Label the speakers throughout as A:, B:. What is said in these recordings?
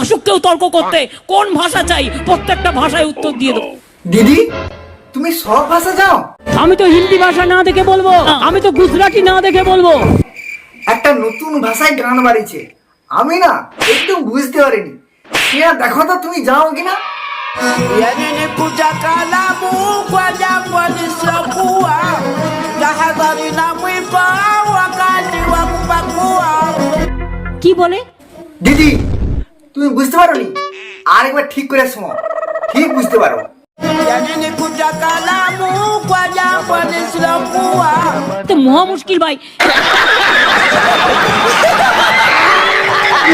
A: আসুক কেউ তর্ক করতে। কোন ভাষা চাই? প্রত্যেকটা ভাষায় উত্তর দিয়ে দেবো।
B: দিদি তুমি সব ভাষা যাও
A: আমি তো হিন্দি ভাষা না দেখে বলব। আমি তো গুজরাটি না দেখে বলব।
B: একটা নতুন ভাষায় গান বাড়িছে আমি না একদম বুঝতে পারিনি। সিয়া দেখো তো তুমি যাও কিনা.
A: কি বলে?
B: দিদি তুমি বুঝতে পারোনি? আরেকবার ঠিক করে শোনো। ঠিক বুঝতে পারো।
A: মহা মুশকিল ভাই।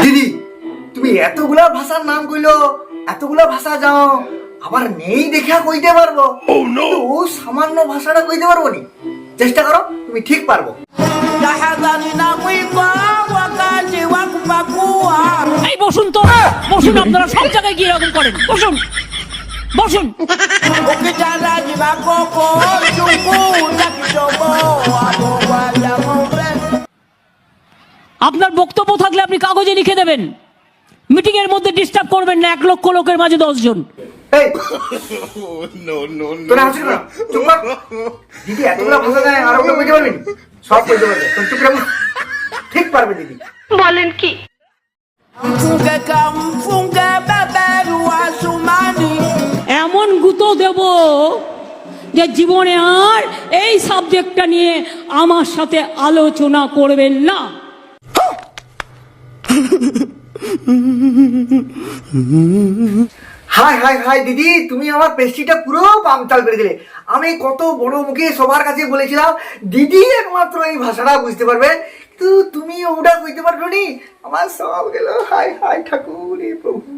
B: দিদি তুমি এতগুলা ভাষার নাম কইলো এতগুলা ভাষা যাও আবার নেই দেখা কইতে পারব। কিন্তু ও সামান্য ভাষাটা কইতে পারব নি? চেষ্টা করো তুমি ঠিক পারব।
A: বসুন আপনারা সব জায়গায় গিয়ে এরকম করেন। বসুন। বসুন. আপনার বক্তব্য থাকলে আপনি কাগজে লিখে দেবেন। মিটিং এর মধ্যে ডিস্টার্ব করবেন না এক লক্ষ লোকের মাঝে দশ জন
B: চুপ কর। দিদি এতগুলা ভাষা
C: Mfunge kamfunge beberu wa
A: এমন গুতো দেব যে জীবনে আর এই সাবজেক্টটা নিয়ে আমার সাথে আলোচনা করবেন না।
B: হাই হাই হাই দিদি তুমি আমার পেস্ট্রিটা পুরো পামচাল করে দিলে। আমি কত বড় মুখে সবার কাছে বলেছিলাম দিদি একমাত্র এই ভাষাটা বুঝতে পারবে। কিন্তু তুমি ওটা কইতে পারছ নি? আমার সব গেল। হাই হাই ঠাকুর এ প্রভু।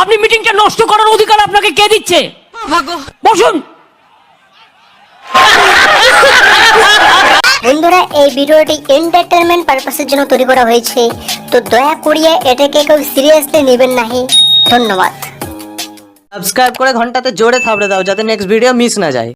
A: আপনি মিটিংটা নষ্ট করার অধিকার আপনাকে কে দিচ্ছে? বসুন।
D: বন্ধুরা এই ভিডিওটি এন্টারটেনমেন্ট পারপাসের জন্য তৈরি করা হয়েছে। তো দয়া করিয়ে এটাকে কেউ সিরিয়াসলি নেবেন নাহি। ধন্যবাদ।
E: সাবস্ক্রাইব করে ঘন্টাতে জোরে থাবড়ে দাও যাতে নেক্সট ভিডিও মিস না যায়।